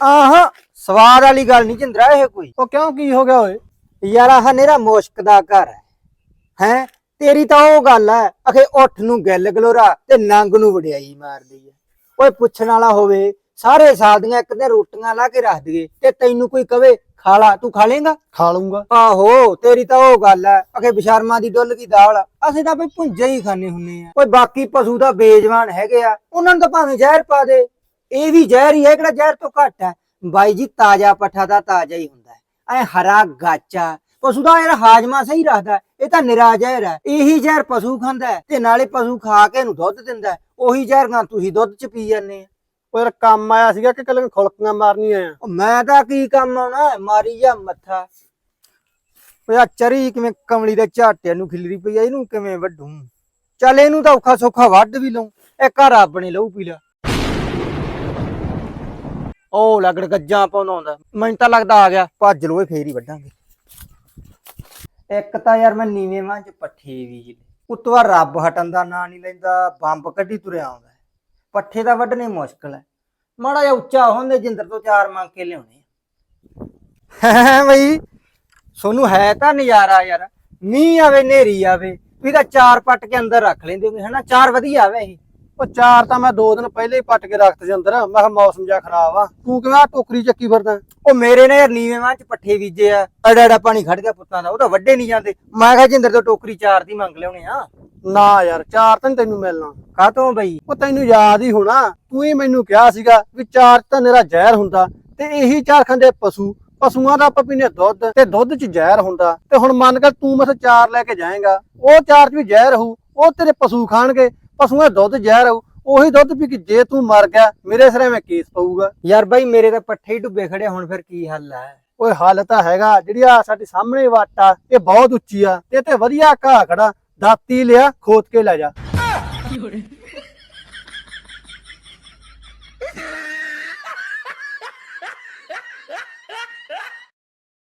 ਆਹ ਸਵਾਦ ਵਾਲੀ ਗੱਲ ਨਹੀਂ ਜਿੰਦਰਾ ਇਹ ਕੋਈ। ਉਹ ਕਿਉਂ ਕੀ ਹੋ ਗਿਆ ਓਏ? ਯਾਰ ਆਹ ਨੇਰਾ ਮੁਸ਼ਕ ਦਾ ਘਰ ਹੈ। ਹੈ? ਤੇਰੀ ਤਾਂ ਉਹ ਗੱਲ ਹੈ ਅਖੇ ਉੱਠ ਨੂੰ ਗਿੱਲ ਗਲੋਰਾ ਤੇ ਨੰਗ ਨੂੰ ਵਡਿਆਈ ਮਾਰਦੀ ਹੈ। ਓਏ ਪੁੱਛਣ ਵਾਲਾ ਹੋਵੇ ਸਾਰੇ ਸਾਲ ਦੀਆਂ ਇੱਕ ਦਿਨ ਰੋਟੀਆਂ ਲਾ ਕੇ ਰੱਖ ਦਈਏ ਤੇ ਤੈਨੂੰ ਕੋਈ ਕਵੇ ਖਾ ਲਾ ਤੂੰ ਖਾ ਲੇਗਾ? ਖਾ ਲੂੰਗਾ ਆਹੋ ਤੇਰੀ ਤਾਂ ਉਹ ਗੱਲ ਹੈ ਅਖੇ ਬਿਸ਼ਰਮਾ ਦੀ ਡੁੱਲ ਕੀ ਦਾਲ ਅਸੀਂ ਤਾਂ ਬਈ ਭੁੰਜੇ ਹੀ ਖਾਣੇ ਹੁੰਨੇ ਆ ਓਏ ਬਾਕੀ ਪਸ਼ੂ ਦਾ ਬੇਜਵਾਨ ਹੈਗੇ ਆ ਉਹਨਾਂ ਨੂੰ ਤਾਂ ਭਾਵੇਂ ਜ਼ਹਿਰ ਪਾ ਦੇ। ਇਹ ਵੀ ਜ਼ਹਿਰ ਹੀ ਹੈ ਕਿਹੜਾ ਜ਼ਹਿਰ ਤੋਂ ਘੱਟ ਹੈ? ਬਾਈ ਜੀ ਤਾਜ਼ਾ ਪੱਠਾ ਦਾ ਤਾਜ਼ਾ ਹੀ ਹੁੰਦਾ ਹੈ। ਐ ਹਰਾ ਗਾਚਾ। ਪਸ਼ੂ ਦਾ ਯਾਰ ਹਾਜਮਾ ਸਹੀ ਰੱਖਦਾ। ਇਹ ਤਾਂ ਨਿਰਾ ਜ਼ਹਿਰ ਹੈ। ਇਹੀ ਜ਼ਹਿਰ ਪਸ਼ੂ ਖਾਂਦਾ ਤੇ ਨਾਲੇ ਪਸ਼ੂ ਖਾ ਕੇ ਇਹਨੂੰ ਦੁੱਧ ਦਿੰਦਾ। ਉਹੀ ਜ਼ਹਿਰ ਨਾਲ ਤੁਸੀਂ ਦੁੱਧ ਚ ਪੀ ਜਾਂਦੇ ਆ ਯਾਰ ਕੰਮ ਆਇਆ ਸੀਗਾ ਕਿ ਕੱਲ ਖੁਲਕੀਆਂ ਮਾਰਨੀ ਆਇਆ ਉਹ ਮੈਂ ਤਾਂ ਕੀ ਕੰਮ ਆਉਣਾ? ਮਾਰੀ ਜਾ ਮੱਥਾ। ਓਏ ਆ ਚਰੀ ਕਿਵੇਂ ਕਮਲੀ ਦੇ ਝਾਟਿਆਂ ਨੂੰ ਖਿਲਰੀ ਪਈ ਆ ਇਹਨੂੰ ਕਿਵੇਂ ਵੱਢੂ? ਚੱਲ ਇਹਨੂੰ ਤਾਂ ਔਖਾ ਸੌਖਾ ਵੱਢ ਵੀ ਲਊ। ਇਹ ਘਰ ਆਪਣੇ ਲਊ ਪੀ ਲਿਆ ਉਹ ਲਗੜ ਗੱਜਾਂ ਪਾਉਂਦਾ ਹੁੰਦਾ ਮੈਨੂੰ ਤਾਂ ਲੱਗਦਾ ਆ ਗਿਆ, ਭੱਜ ਲੋ ਫੇਰ ਹੀ ਵੱਢਾਂਗੇ। ਇੱਕ ਤਾਂ ਯਾਰ ਮੈਂ ਨੀਵੇਂ ਮਾਂ ਚ ਪੱਠੇ ਵੀ ਉਤੋਂ ਰੱਬ ਹਟਣ ਦਾ ਨਾਂ ਨਹੀਂ ਲੈਂਦਾ, ਬੰਬ ਕੱਢੀ ਤੁਰਿਆ ਆਉਂਦਾ। ਪੱਠੇ ਤਾਂ ਵੱਢਣੇ ਮੁਸ਼ਕਲ ਹੈ। ਮਾੜਾ ਜਿਹਾ ਉੱਚਾ ਹੁੰਦੇ ਜਿੰਦਰ ਤੋਂ ਚਾਰ ਮੰਗ ਕੇ ਲਿਆਉਣੇ ਹੈ ਬਈ, ਸੋਨੂੰ ਹੈ ਤਾਂ ਨਜ਼ਾਰਾ ਯਾਰ। ਮੀਂਹ ਆਵੇ ਨੇਰੀ ਆਵੇ, ਵੀ ਤਾਂ ਚਾਰ ਪੱਟ ਕੇ ਅੰਦਰ ਰੱਖ ਲੈਂਦੇ ਹੋਗੇ, ਹਨਾ? ਚਾਰ ਵਧੀਆ ਆਵੇ ਇਹ। ਉਹ ਚਾਰ ਤਾਂ ਮੈਂ ਦੋ ਦਿਨ ਪਹਿਲੇ ਹੀ ਪੱਟ ਕੇ ਰੱਖਤੇ ਸੀ ਅੰਦਰ। ਮੈਂ ਕਿਹਾ ਮੌਸਮ ਜਿਹਾ ਖਰਾਬ ਆ। ਤੂੰ ਕਿਵੇਂ ਆਹ ਟੋਕਰੀ ਚੱਕੀ ਫਿਰਦਾ? ਉਹ ਮੇਰੇ ਨੇ ਯਾਰ ਨੀਵੇਂ ਮਾਂ ਚ ਪੱਠੇ ਬੀਜੇ ਆ। ਅੜਾ ਅੜਾ ਪਾਣੀ ਖੜ ਗਿਆ ਪੁੱਤਾਂ ਦਾ। ਉਹ ਤਾਂ ਵੱਡੇ ਨਹੀਂ ਜਾਂਦੇ। ਮੈਂ ਕਿਹਾ ਜਿੰਦਰ ਤੋਂ ਟੋਕਰੀ ਚਾਰ ਦੀ ਮੰਗ ਲਿਆਉਣੇ ਆ। ਨਾ ਯਾਰ, ਚਾਰ ਤਾਂ ਨੀ ਤੈਨੂੰ ਮਿਲਣਾ। ਕਾਤੋਂ ਬਈ? ਉਹ ਤੈਨੂੰ ਯਾਦ ਹੀ ਹੋਣਾ। ਤੂੰ ਹੀ ਮੈਨੂੰ ਕਿਹਾ ਸੀਗਾ ਵੀ ਚਾਰ 'ਚ ਤਾਂ ਮੇਰਾ ਜ਼ਹਿਰ ਹੁੰਦਾ। ਤੇ ਇਹੀ ਚਾਰ ਖਾਂਦੇ ਪਸ਼ੂ। ਪਸ਼ੂਆਂ ਦਾ ਆਪਾਂ ਪੀਨੇ ਦੁੱਧ। ਤੇ ਦੁੱਧ 'ਚ ਜ਼ਹਿਰ ਹੁੰਦਾ। ਤੇ ਹੁਣ ਮੰਨ ਕੇ ਤੂੰ ਮਸ ਚਾਰ ਲੈ ਕੇ ਜਾਏਗਾ। ਉਹ ਚਾਰ 'ਚ ਵੀ ਜ਼ਹਿਰ ਹੋਊ। ਉਹ ਤੇਰੇ ਪਸ਼ੂ ਖਾਣਗੇ। ਪਸ਼ੂਆਂ ਦਾ ਦੁੱਧ ਜ਼ਹਿਰ ਹੋਊ ਉਹੀ ਦੁੱਧ ਪੀ ਕੇ ਜੇ ਤੂੰ ਮਰ ਗਿਆ ਮੇਰੇ ਸਿਰੇ ਮੈਂ ਕੇਸ ਪਊਗਾ। ਯਾਰ ਬਾਈ ਮੇਰੇ ਤਾਂ ਪੱਠੇ ਹੀ ਡੁੱਬੇ ਖੜੇ ਹੁਣ ਫਿਰ ਕੀ ਹੱਲ ਹੈ ਓਏ ਹੱਲ ਤਾਂ ਹੈਗਾ ਜਿਹੜੀ ਆ ਸਾਡੇ ਸਾਹਮਣੇ ਵੱਟ ਆ ਇਹ ਬਹੁਤ ਉੱਚੀ ਆ ਤੇ ਤੇ ਵਧੀਆ ਘਾਹ ਖੜਾ ਦਾਤੀ ਲਿਆ ਖੋਦ ਕੇ ਲੈ ਜਾ।